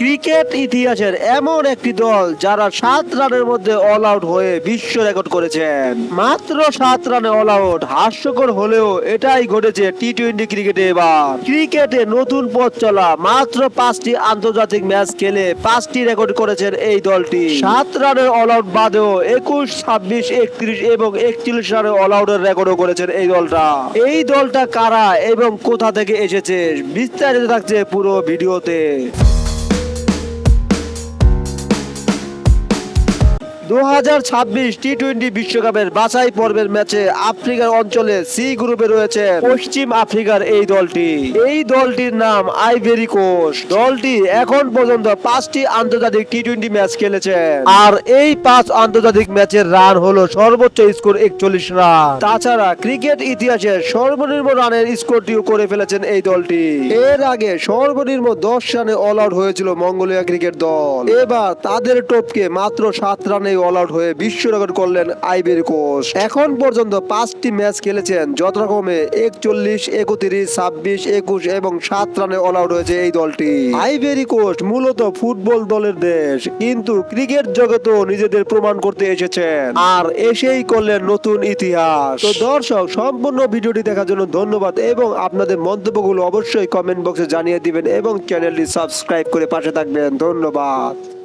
Cricket ইতিহাসের এমন একটি দল যারা সাত রানের মধ্যে অল আউট হয়ে বিশ্ব রেকর্ড করেছেন। মাত্র সাত রানে অল আউট হাস্যকর হলেও এটাই ঘটেছে টি টোয়েন্টি ক্রিকেটে এবার। ক্রিকেটে নতুন পথ চলা, মাত্র পাঁচটি আন্তর্জাতিক ম্যাচ খেলে পাঁচটি রেকর্ড করেছেন এই দলটি। সাত রানের অল আউট বাদেও একুশ, ছাব্বিশ, একত্রিশ এবং একচল্লিশ রানের অল আউটের রেকর্ডও করেছেন এই দলটা। এই দলটা কারা এবং কোথা থেকে এসেছে, বিস্তারিত থাকছে পুরো ভিডিওতে। দু হাজার ছাব্বিশ টি টোয়েন্টি বিশ্বকাপের বাছাই পর্বের ম্যাচে আফ্রিকার অঞ্চলে সি গ্রুপে রয়েছে পশ্চিম আফ্রিকার এই দলটি। এই দলটির নাম আইভেরি দলটি এখন পর্যন্ত পাঁচটি আন্তর্জাতিক টি টোয়েন্টি ম্যাচ খেলেছে। আর এই পাঁচ আন্তর্জাতিক ম্যাচের রান হলো সর্বোচ্চ স্কোর একচল্লিশ রান। তাছাড়া ক্রিকেট ইতিহাসে সর্বনিম্ন রানের স্কোরটিও করে ফেলেছেন এই দলটি। এর আগে সর্বনিম্ন দশ রানে অল আউট হয়েছিল মঙ্গোলিয়া ক্রিকেট দল। এবার তাদের টপকে মাত্র সাত রানে অল আউট হয়ে বিশ্ব রেকর্ড করলেন আইবেরি কোস্ট এখন পর্যন্ত পাঁচটি ম্যাচ খেলেছেন, যথাক্রমে একচল্লিশ, একত্রিশ, ছাব্বিশ, একুশ এবং সাত রানে অল আউট হয়েছে এই দলটি। আইবেরি কোস্ট মূলত ফুটবল দলের দেশ, কিন্তু ক্রিকেট জগতেও নিজেদের প্রমাণ করতে এসেছেন। আর এসেই করলেন নতুন ইতিহাস। তো দর্শক, সম্পূর্ণ ভিডিওটি দেখার জন্য ধন্যবাদ এবং আপনাদের মন্তব্যগুলো অবশ্যই কমেন্ট বক্সে জানিয়ে দিবেন এবং চ্যানেলটি সাবস্ক্রাইব করে পাশে থাকবেন। ধন্যবাদ।